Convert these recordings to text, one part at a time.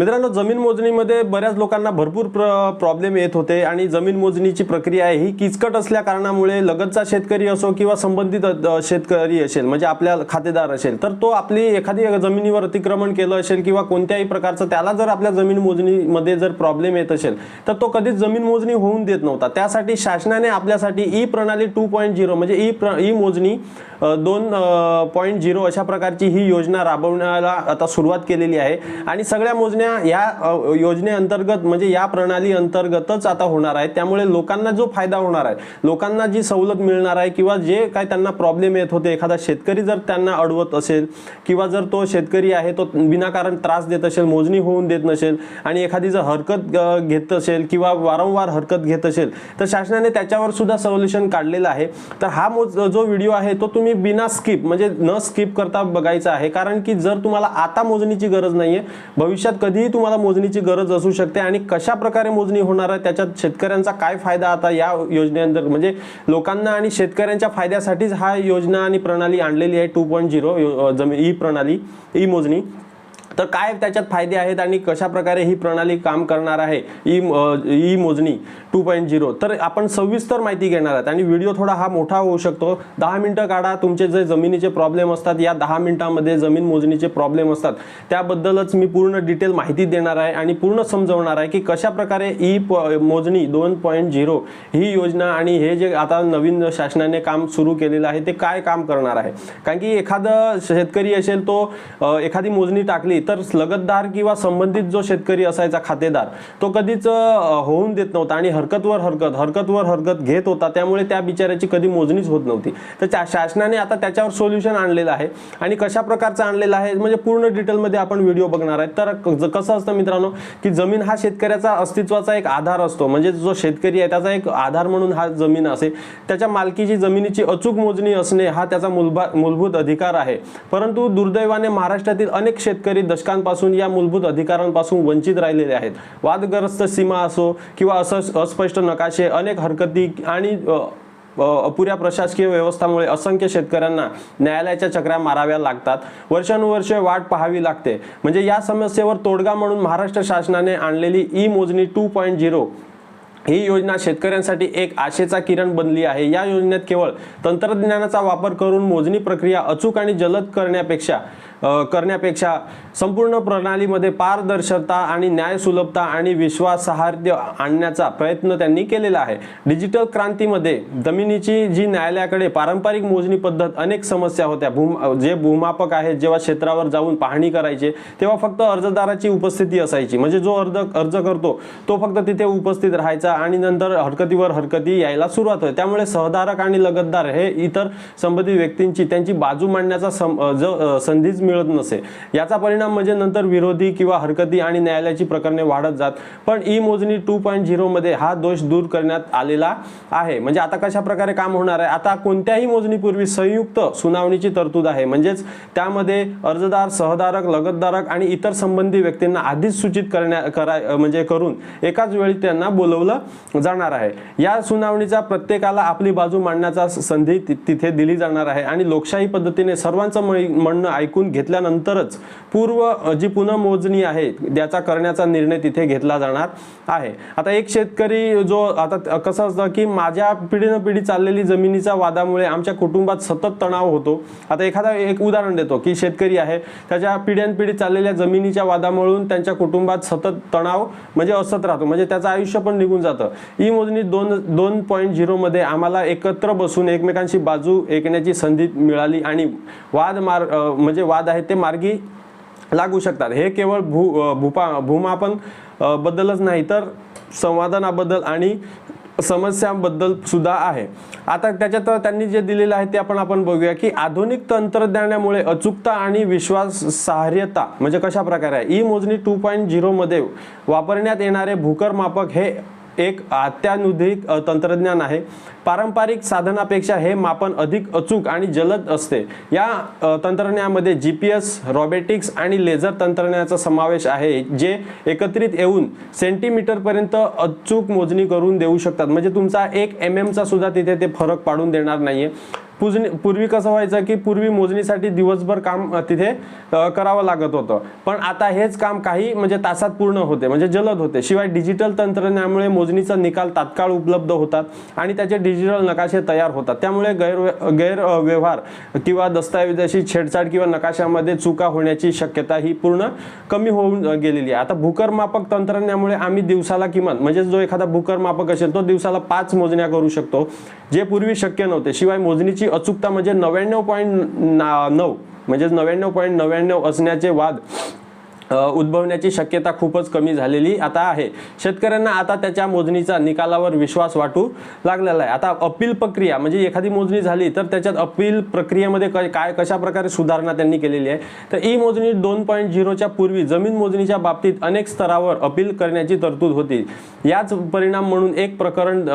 मित्रांनो जमीन मोजणीमध्ये बऱ्याच लोकांना भरपूर प्र प्रॉब्लेम येत होते आणि जमीन मोजणीची प्रक्रिया ही किचकट असल्या कारणामुळे लगतचा शेतकरी असो किंवा संबंधित शेतकरी असेल म्हणजे आपल्या खातेदार असेल तर तो आपली एखादी जमिनीवर अतिक्रमण केलं असेल किंवा कोणत्याही प्रकारचं त्याला जर आपल्या जमीन मोजणीमध्ये जर प्रॉब्लेम येत असेल तर तो कधीच जमीन मोजणी होऊन देत नव्हता. त्यासाठी शासनाने आपल्यासाठी ई प्रणाली टू पॉईंट झिरो म्हणजे ई प्र ई मोजणी दोन पॉईंट झिरो अशा प्रकारची ही योजना राबवण्याला आता सुरुवात केलेली आहे. आणि सगळ्या मोजण्या या योजनेअंतर्गत म्हणजे या प्रणाली अंतर्गतच आता होणार आहे त्यामुळे लोकांना जो फायदा होणार आहे लोकांना जी सवलत मिळणार आहे किंवा जे काय त्यांना प्रॉब्लेम येत होते एखादा शेतकरी जर त्यांना अडवत असेल किंवा जर तो शेतकरी आहे तो विनाकारण त्रास देत असेल मोजणी होऊन देत नसेल आणि एखादी जर हरकत घेत असेल किंवा वारंवार हरकत घेत असेल तर शासनाने त्याच्यावर सुद्धा सोल्युशन काढलेलं आहे. तर हा मोज जो व्हिडिओ आहे तो तुम्ही बिना स्किप म्हणजे न स्किप करता बघायचं आहे. कारण की जर तुम्हाला आता मोजणीची गरज नाहीये भविष्यात कधीही तुम्हाला मोजणीची गरज असू शकते आणि कशा प्रकारे मोजणी होणार आहे त्याच्यात शेतकऱ्यांचा काय फायदा आता या योजनेअंतर्गत म्हणजे लोकांना आणि शेतकऱ्यांच्या फायद्यासाठीच हा योजना आणि प्रणाली आणलेली आहे टू पॉईंट झिरो जमीन ई प्रणाली ई मोजणी. तर काय त्याच्यात फायदे आहेत आणि कशा प्रकारे ही प्रणाली काम करणार आहे? ई ई मोजणी टू पॉईंट झिरो. तर आपण सविस्तर माहिती घेणार आहात आणि व्हिडिओ थोडा हा मोठा होऊ शकतो. दहा मिनटं काढा तुमचे जे जमिनीचे प्रॉब्लेम असतात या दहा मिनिटांमध्ये जमीन मोजणीचे प्रॉब्लेम असतात. त्याबद्दलच मी पूर्ण डिटेल माहिती देणार आहे आणि पूर्ण समजवणार आहे की कशा प्रकारे ई मोजणी दोन पॉईंट झिरो ही योजना आणि हे जे आता नवीन शासनाने काम सुरू केलेलं आहे ते काय काम करणार आहे? कारण की एखादा शेतकरी असेल तो एखादी मोजणी टाकली तर लगतदार किंवा संबंधित जो शेतकरी असायचा खातेदार तो कधीच होऊन देत नव्हता आणि हरकतवर हरकत हरकतवर हरकत घेत होता. त्यामुळे त्या बिचाऱ्याची कधी मोजणीच होत नव्हती. तर त्या शासनाने आता त्याच्यावर सोल्युशन आणलेलं आहे आणि कशा प्रकारचं आणलेलं आहे म्हणजे पूर्ण डिटेलमध्ये आपण व्हिडिओ बघणार आहे. तर कसं असतं मित्रांनो की जमीन हा शेतकऱ्याचा अस्तित्वाचा एक आधार असतो. म्हणजे जो शेतकरी आहे त्याचा एक आधार म्हणून हा जमीन असे त्याच्या मालकीची जमिनीची अचूक मोजणी असणे हा त्याचा मूलभूत अधिकार आहे. परंतु दुर्दैवाने महाराष्ट्रातील अनेक शेतकरी दश दशकांपासून या मूलभूत अधिकारांपासून वंचित राहिलेले आहेत. वादग्रस्त सीमा असो किंवा असं अस्पष्ट नकाशे अनेक हरकती आणि अपुऱ्या प्रशासकीय व्यवस्थामुळे असंख्य शेतकऱ्यांना न्यायालयाच्या चक्र्या माराव्या लागतात. वर्षानुवर्षे वाट पाहावी लागते. म्हणजे या समस्येवर तोडगा म्हणून महाराष्ट्र शासनाने आणलेली ई मोजणी टू पॉईंट झिरो ही योजना शेतकऱ्यांसाठी एक आशेचा किरण बनली आहे. या योजनेत केवळ तंत्रज्ञानाचा वापर करून मोजणी प्रक्रिया अचूक आणि जलद करण्यापेक्षा करण्यापेक्षा संपूर्ण प्रणालीमध्ये पारदर्शकता आणि न्याय सुलभता आणि विश्वासार्ह आणण्याचा प्रयत्न त्यांनी केलेला आहे. डिजिटल क्रांतीमध्ये जमिनीची जी न्यायालयाकडे पारंपरिक मोजणी पद्धत अनेक समस्या होत्या. भूम जे भूमापक आहेत जेव्हा क्षेत्रावर जाऊन पाहणी करायचे तेव्हा फक्त अर्जदाराची उपस्थिती असायची. म्हणजे जो अर्ज अर्ज करतो तो फक्त तिथे उपस्थित राहायचा आणि नंतर हरकतीवर हरकती यायला सुरुवात होते त्यामुळे सहधारक आणि लगतदार हे इतर संबंधित व्यक्तींची त्यांची बाजू मांडण्याचा सम जो संधीच मिळत नसे. याचा परिणाम म्हणजे नंतर विरोधी किंवा हरकती आणि न्यायालयाची प्रकरणे वाढत जात पण ई मोजणी टू पॉईंट झिरो मध्ये हा दोष दूर करण्यात आलेला आहे. म्हणजे आता कशा प्रकारे काम होणार आहे? आता कोणत्याही मोजणीपूर्वी संयुक्त सुनावणीची तरतूद आहे. म्हणजेच त्यामध्ये अर्जदार सहधारक लगतधारक आणि इतर संबंधी व्यक्तींना आधीच सूचित करण्या करा म्हणजे करून एकाच वेळी त्यांना बोलवलं जाणार आहे. या सुनावणीचा प्रत्येकाला आपली बाजू मांडण्याचा संधी तिथे दिली जाणार आहे आणि लोकशाही पद्धतीने सर्वांचं म्हणणं ऐकून घेतल्यानंतरच पूर्व जी पुनर्मोजणी आहे त्याचा करण्याचा निर्णय तिथे घेतला जाणार आहे. आता एक शेतकरी जो आता कसं असतं की माझ्या पिढीनं पिढी चाललेली जमिनीच्या वादामुळे आमच्या कुटुंबात सतत तणाव होतो. आता एखादा एक उदाहरण देतो की शेतकरी आहे त्याच्या पिढ्यानपिढी चाललेल्या जमिनीच्या वादामुळून त्यांच्या कुटुंबात सतत तणाव म्हणजे असत राहतो म्हणजे त्याचं आयुष्य पण निघून जातं. ही मोजणी दोन दोन पॉईंट झिरोमध्ये आम्हाला एकत्र बसून एकमेकांशी बाजू ऐकण्याची संधी मिळाली आणि वाद मार म्हणजे वाद आहेत ते मार्गी लागू शकतात. हे केवळ भू भूपा भूमापन बद्दलच नाही तर संवादनाबद्दल आणि समस्यांबद्दल सुद्धा आहे. आता त्याच्यात त्यांनी जे दिलेलं आहे ते आपण आपण बघूया की आधुनिक तंत्रज्ञानामुळे अचूकता आणि विश्वासार्हता म्हणजे कशा प्रकारे आहे? ई मोजणी टू पॉईंट झिरोमध्ये वापरण्यात येणारे भूकर मापक हे एक अत्याधुनिक तंत्रज्ञान आहे. पारंपरिक साधनापेक्षा हे मापन अधिक अचूक आणि जलद असते. या तंत्रज्ञानामध्ये जी पी एस रॉबेटिक्स आणि लेझर तंत्रज्ञानाचा समावेश आहे जे एकत्रित येऊन सेंटीमीटरपर्यंत अचूक मोजणी करून देऊ शकतात. म्हणजे तुमचा एक एम एमचा सुद्धा तिथे ते फरक पाडून देणार नाही आहे पुजणी पूर्वी कसं व्हायचं की पूर्वी मोजणीसाठी दिवसभर काम तिथे करावं लागत होतं. पण आता हेच काम काही म्हणजे तासात पूर्ण होते म्हणजे जलद होते. शिवाय डिजिटल तंत्रज्ञानामुळे मोजणीचा निकाल तात्काळ उपलब्ध होतात आणि त्याचे डिजिटल नकाशे तयार होतात. त्यामुळे गैर गैर व्यवहार किंवा दस्तऐवजाची छेडछाड किंवा नकाशामध्ये चुका होण्याची शक्यता ही पूर्ण कमी होऊन गेलेली आहे. आता भूकरमापक तंत्रज्ञामुळे तंत्रज्ञानामुळे आम्ही दिवसाला किमान म्हणजे जो एखादा भूकरमापक असेल तो दिवसाला पाच मोजण्या करू शकतो जे पूर्वी शक्य नव्हते. शिवाय मोजणीची अचूकता म्हणजे नव्याण्णव पॉईंट नऊ म्हणजे नव्याण्णव पॉईंट नव्याण्णव असण्याचे वाद उद्भवण्याची शक्यता खूपच कमी झालेली आता आहे. शेतकऱ्यांना आता त्याच्या मोजणीचा निकालावर विश्वास वाटू लागलेला आहे. आता अपील प्रक्रिया म्हणजे एखादी मोजणी झाली तर त्याच्यात अपील प्रक्रियेमध्ये काय कशा प्रकारे सुधारणा त्यांनी केलेली आहे? तर ई मोजणी दोन पॉईंट झिरोच्या पूर्वी जमीन मोजणीच्या बाबतीत अनेक स्तरावर अपील करण्याची तरतूद होती. याच परिणाम म्हणून एक प्रकरण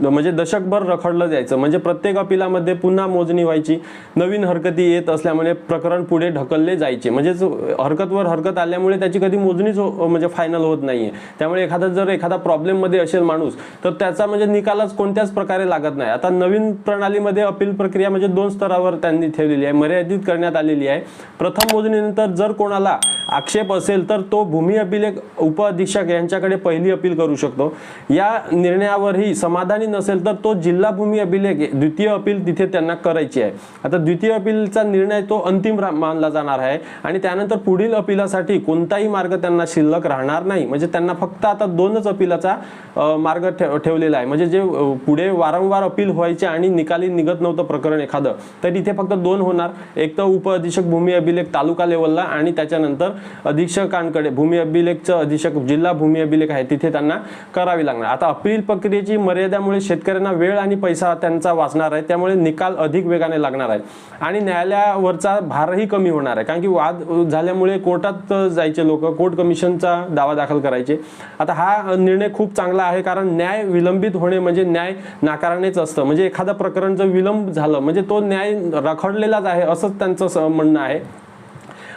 म्हणजे दशकभर रखडलं जायचं. म्हणजे प्रत्येक अपिलामध्ये पुन्हा मोजणी व्हायची. नवीन हरकती येत असल्यामुळे प्रकरण पुढे ढकलले जायचे. म्हणजेच हरकतवर हरकत आल्यामुळे त्याची कधी मोजणीच हो- म्हणजे फायनल होत नाही आहे त्यामुळे एखादा जर एखादा प्रॉब्लेममध्ये असेल माणूस तर त्याचा म्हणजे निकालच कोणत्याच प्रकारे लागत नाही. आता नवीन प्रणालीमध्ये अपील प्रक्रिया म्हणजे दोन स्तरावर त्यांनी ठेवलेली आहे. मर्यादित करण्यात आलेली आहे. प्रथम मोजणीनंतर जर कोणाला आक्षेप असेल तर तो भूमी अभिलेख उप अधीक्षक यांच्याकडे पहिली अपील करू शकतो. या निर्णयावरही समाधानी नसेल तर तो जिल्हा भूमी अभिलेख द्वितीय अपील तिथे त्यांना करायची आहे. आता द्वितीय अपीलचा निर्णय तो अंतिम मानला जाणार आहे आणि त्यानंतर पुढील अपिलासाठी कोणताही मार्ग त्यांना शिल्लक राहणार नाही. म्हणजे त्यांना फक्त आता दोनच अपिलाचा मार्ग ठेव- ठेवलेला आहे. म्हणजे जे पुढे वारंवार अपील व्हायचे आणि निकाली निघत नव्हतं प्रकरण एखादं तर इथे फक्त दोन होणार. एक तर उप अधीक्षक भूमी अभिलेख तालुका लेवलला आणि त्याच्यानंतर अधीक्षकांकडे भूमी अभिलेखचं अधीक्षक जिल्हा भूमी अभिलेख आहे तिथे त्यांना करावी लागणार. आता अपील प्रक्रियेची मर्यादामुळे शेतकऱ्यांना वेळ आणि पैसा त्यांचा वाचणार आहे. त्यामुळे निकाल अधिक वेगाने लागणार आहे. आणि न्यायालयावरचा भारही कमी होणार आहे. कारण की वाद झाल्यामुळे कोर्टात जायचे लोक कोर्ट कमिशनचा दावा दाखल करायचे. आता हा निर्णय खूप चांगला आहे. कारण न्याय विलंबित होणे म्हणजे न्याय नाकारणेच असतं. म्हणजे एखादा प्रकरण जर विलंब झालं म्हणजे तो न्याय रखडलेलाच आहे असंच त्यांचं म्हणणं आहे.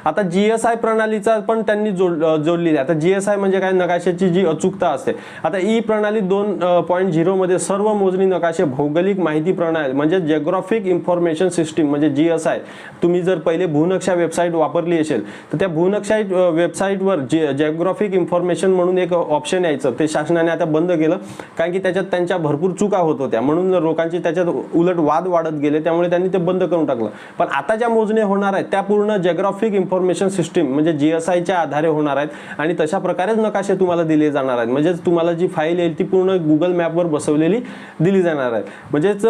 आता जी एस आय प्रणालीचा पण त्यांनी जोड जोडलेली आहे. आता जी एस आय म्हणजे काय? नकाशाची जी अचूकता असते. आता ई प्रणाली दोन पॉईंट झिरोमध्ये सर्व मोजणी नकाशे भौगोलिक माहिती प्रणाली म्हणजे जिओग्राफिक इन्फॉर्मेशन सिस्टीम म्हणजे जी एस आय तुम्ही जर पहिले भूनक्षा वेबसाईट वापरली असेल तर त्या भूनक्षा वेबसाईटवर जे जिओग्राफिक इन्फॉर्मेशन म्हणून एक ऑप्शन यायचं. ते शासनाने आता बंद केलं. कारण की त्याच्यात त्यांच्या भरपूर चुका होत होत्या. म्हणून लोकांची त्याच्यात उलट वाद वाढत गेले. त्यामुळे त्यांनी ते बंद करून टाकलं. पण आता ज्या मोजण्या होणार आहेत त्या पूर्ण जिओग्राफिक इन्फॉर्मेशन इन्फॉर्मेशन सिस्टीम म्हणजे जी एस आयच्या आधारे होणार आहेत आणि तशा प्रकारेच नकाशे तुम्हाला दिले जाणार आहेत. म्हणजेच तुम्हाला जी फाईल येईल ती पूर्ण गुगल मॅपवर बसवलेली दिली जाणार आहे म्हणजेच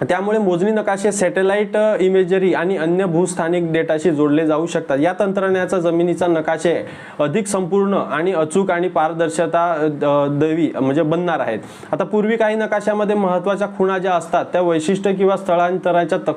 त्यामुळे मोजणी नकाशे सॅटेलाइट इमेजरी आणि अन्य भूस्थानिक डेटाशी जोडले जाऊ शकतात. या तंत्रज्ञानाचा जमिनीचा नकाशे अधिक संपूर्ण आणि अचूक आणि पारदर्शकता अ, देवी म्हणजे बनणार आहेत. आता पूर्वी काही नकाशामध्ये महत्त्वाच्या खुणा ज्या असतात त्या वैशिष्ट्य किंवा स्थळांतराच्या तप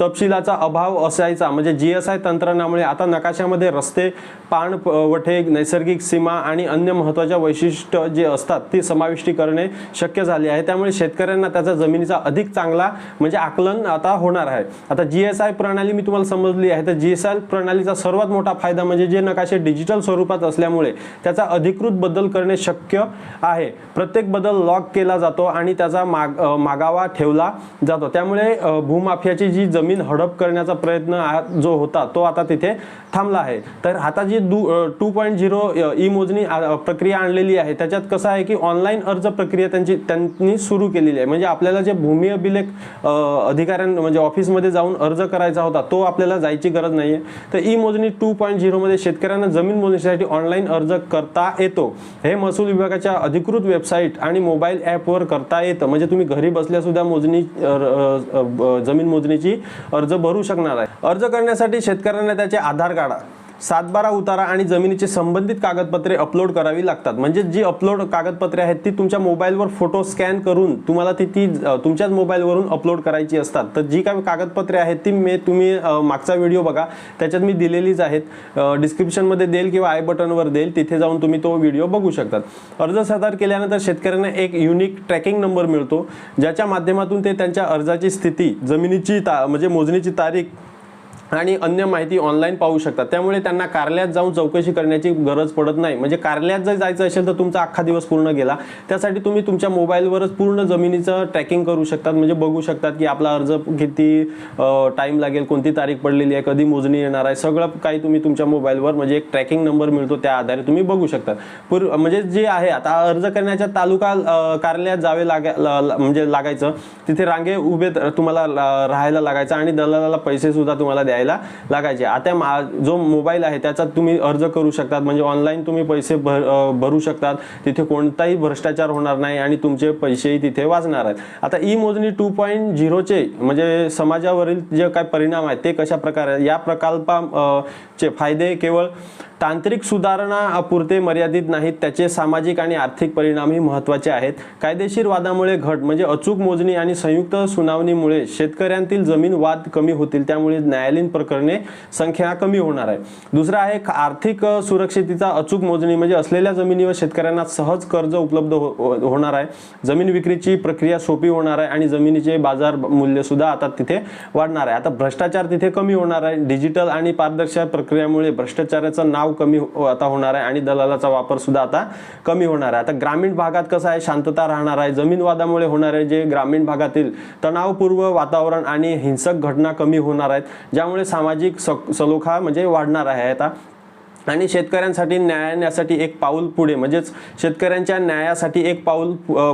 तपशिलाचा अभाव असायचा. म्हणजे जी एस आय तंत्रज्ञानामुळे आता नकाशामध्ये रस्ते पाण वठे नैसर्गिक सीमा आणि अन्य महत्त्वाच्या वैशिष्ट्य जे असतात ती समाविष्टी करणे शक्य झाले आहे. त्यामुळे शेतकऱ्यांना त्याचा जमिनीचा अधिक चांगला म्हणजे आकलन आता होणार आहे. आता जी एस आय प्रणाली मी तुम्हाला समजली आहे. तर जी एस आय प्रणालीचा सर्वात मोठा फायदा म्हणजे जे नकाशे डिजिटल स्वरूपात असल्यामुळे त्याचा अधिकृत बदल करणे शक्य आहे. प्रत्येक बदल लॉक केला जातो आणि त्याचा माग मागावा ठेवला जातो. त्यामुळे भूमाफियाची जी जमीन हडप करण्याचा प्रयत्न जो होता तो आता तिथे थांबला आहे. तर आता जी दू टू पॉईंट झिरो ई मोजणी प्रक्रिया आणलेली आहे त्याच्यात कसं आहे की ऑनलाईन अर्ज प्रक्रिया त्यांची त्यांनी सुरू केलेली आहे. म्हणजे आपल्याला जे भूमी अभिलेख अधिकाऱ्यां म्हणजे ऑफिसमध्ये जाऊन अर्ज करायचा होता तो आपल्याला जायची गरज नाही आहे तर ई मोजणी टू पॉईंट झिरोमध्ये शेतकऱ्यांना जमीन मोजणीसाठी ऑनलाईन अर्ज करता येतो. हे महसूल विभागाच्या अधिकृत वेबसाईट आणि मोबाईल ॲपवर करता येतं. म्हणजे तुम्ही घरी बसल्यासुद्धा मोजणी जमीन मोजणीची अर्ज भरू शकणार आहे. अर्ज करण्यासाठी शेतकऱ्यांना त्याचे आधार कार्ड सातबारा उतारा आणि जमिनीचे संबंधित कागदपत्रे अपलोड करावी लागतात. म्हणजे जी अपलोड कागदपत्रे आहेत ती तुमच्या मोबाईलवर फोटो स्कॅन करून तुम्हाला ती ती तुमच्याच मोबाईलवरून अपलोड करायची असतात. तर जी काय कागदपत्रे आहेत ती मी तुम्ही मागचा व्हिडिओ बघा. त्याच्यात मी दिलेलीच आहेत. डिस्क्रिप्शनमध्ये देईल किंवा आय बटनवर देईल. तिथे जाऊन तुम्ही तो व्हिडिओ बघू शकतात. अर्ज सादर केल्यानंतर शेतकऱ्यांना एक युनिक ट्रॅकिंग नंबर मिळतो ज्याच्या माध्यमातून ते त्यांच्या अर्जाची स्थिती जमिनीची ता म्हणजे मोजणीची तारीख आणि अन्य माहिती ऑनलाईन पाहू शकतात. त्यामुळे त्यांना कार्यालयात जाऊन चौकशी करण्याची गरज पडत नाही. म्हणजे कार्यालयात जर जायचं असेल तर तुमचा अख्खा दिवस पूर्ण गेला. त्यासाठी तुम्ही तुमच्या मोबाईलवरच पूर्ण जमिनीचं ट्रॅकिंग करू शकतात. म्हणजे बघू शकतात की आपला अर्ज किती टाईम लागेल कोणती तारीख पडलेली आहे कधी मोजणी येणार आहे. सगळं काही तुम्ही तुमच्या मोबाईलवर म्हणजे एक ट्रॅकिंग नंबर मिळतो त्या आधारे तुम्ही बघू शकतात. पूर्व म्हणजे जे आहे आता अर्ज करण्याच्या तालुका कार्यालयात जावे लागा म्हणजे लागायचं. तिथे रांगे उभे तुम्हाला राहायला लागायचं आणि दलालाला पैसे सुद्धा तुम्हाला द्यायला लागायचे. आता मा- जो मोबाईल आहे त्याचा तुम्ही अर्ज करू शकतात. म्हणजे ऑनलाईन तुम्ही पैसे भर भरू शकतात. तिथे कोणताही भ्रष्टाचार होणार नाही आणि तुमचे पैसेही तिथे वाचणार आहेत. आता ई मोजणी टू पॉईंट झिरोचे म्हणजे समाजावरील जे काय परिणाम आहेत ते कशा प्रकारे या प्रकल्पा चे फायदे केवळ तांत्रिक सुधारणा पुरते मर्यादित नाहीत त्याचे सामाजिक आणि आर्थिक परिणामही महत्त्वाचे आहेत. कायदेशीर वादामुळे घट म्हणजे अचूक मोजणी आणि संयुक्त सुनावणीमुळे शेतकऱ्यांतील जमीन वाद कमी होतील त्यामुळे न्यायालयीन प्रकरणे संख्या कमी होणार आहे. दुसरा आहे आर्थिक अ, अचूक मोजणी म्हणजे असलेल्या जमिनीवर शेतकऱ्यांना सहज कर्ज उपलब्ध हो, हो- होणार आहे. जमीन विक्रीची प्रक्रिया सोपी होणार आहे आणि जमिनीचे बाजार मूल्य सुद्धा आता तिथे वाढणार आहे. आता भ्रष्टाचार तिथे कमी होणार आहे. डिजिटल आणि पारदर्शक प्रक्रियामुळे भ्रष्टाचाराचं नाव कमी हो- आता होणार आहे आणि दलालाचा वापर सुद्धा आता कमी होणार आहे. आता ग्रामीण भागात कसं आहे? शांतता राहणार आहे. जमीन वादामुळे होणारे जे ग्रामीण भागातील तणावपूर्व वातावरण आणि हिंसक घटना कमी होणार आहेत ज्यामुळे सामाजिक स- सलोखा म्हणजे वाढणार आहे. आता आणि शेतकऱ्यांसाठी न्यायासाठी एक पाऊल पुढे म्हणजेच शेतकऱ्यांच्या न्यायासाठी एक पाऊल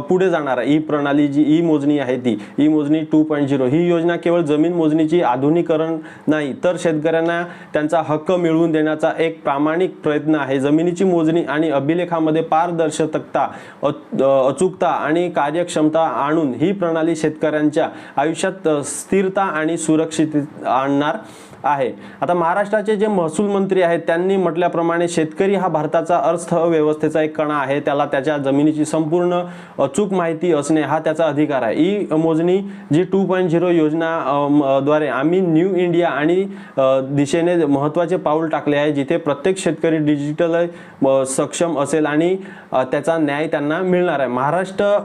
पुढे जाणार ई प्रणाली जी ई मोजणी आहे ती. ई मोजणी टू पॉईंट झिरो ही योजना केवळ जमीन मोजणीची आधुनिकरण नाही तर शेतकऱ्यांना त्यांचा हक्क मिळवून देण्याचा एक प्रामाणिक प्रयत्न आहे. जमिनीची मोजणी आणि अभिलेखामध्ये पारदर्शकता अचूकता आणि कार्यक्षमता आणून ही प्रणाली शेतकऱ्यांच्या आयुष्यात स्थिरता आणि सुरक्षित आणणार. आहे. आता महाराष्ट्राचे जे महसूल मंत्री आहेत त्यांनी म्हटल्याप्रमाणे शेतकरी हा भारताचा अर्थव्यवस्थेचा एक कणा आहे. त्याला त्याच्या जमिनीची संपूर्ण अचूक माहिती असणे हा त्याचा अधिकार आहे. ही मोजणी जी टू पॉईंट झिरो योजना द्वारे आम्ही न्यू इंडिया आणि दिशेने महत्त्वाचे पाऊल टाकले आहे जिथे प्रत्येक शेतकरी डिजिटल सक्षम असेल आणि त्याचा न्याय त्यांना मिळणार आहे. महाराष्ट्र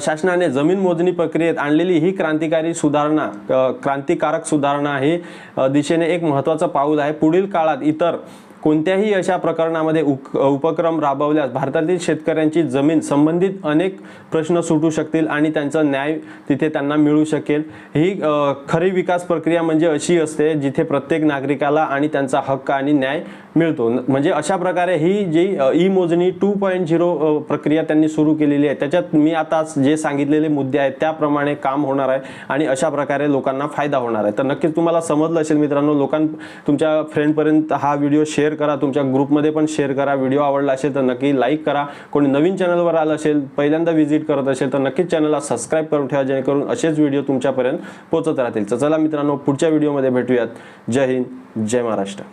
शासनाने जमीन मोजणी प्रक्रियेत आणलेली ही क्रांतिकारी सुधारणा क्रांतिकारक सुधारणा ही दिशेने एक महत्त्वाचं पाऊल आहे. पुढील काळात इतर कोणत्याही अशा प्रकरणामध्ये उक उपक्रम राबवल्यास भारतातील शेतकऱ्यांची जमीन संबंधित अनेक प्रश्न सुटू शकतील आणि त्यांचा न्याय तिथे त्यांना मिळू शकेल. ही खरी विकास प्रक्रिया म्हणजे अशी असते जिथे प्रत्येक नागरिकाला आणि त्यांचा हक्क आणि न्याय मिळतो. म्हणजे अशा प्रकारे ही जी ई मोजणी टू पॉईंट झिरो प्रक्रिया त्यांनी सुरू केलेली आहे. त्याच्यात मी आता जे सांगितलेले मुद्दे आहेत त्याप्रमाणे काम होणार आहे आणि अशा प्रकारे लोकांना फायदा होणार आहे. तर नक्कीच तुम्हाला समजलं असेल मित्रांनो लोकां तुमच्या फ्रेंडपर्यंत हा व्हिडिओ शेअर शेअर करा तुमच्या ग्रुपमध्ये पण शेअर करा. व्हिडिओ आवडला असेल तर नक्की लाईक करा. कोणी नवीन चॅनलवर आलं असेल पहिल्यांदा व्हिजिट करत असेल तर नक्कीच चॅनलला सबस्क्राईब करून ठेवा जेणेकरून असेच व्हिडिओ तुमच्यापर्यंत पोहोचत राहतील. तर चला मित्रांनो पुढच्या व्हिडिओमध्ये भेटूयात. जय हिंद जय महाराष्ट्र.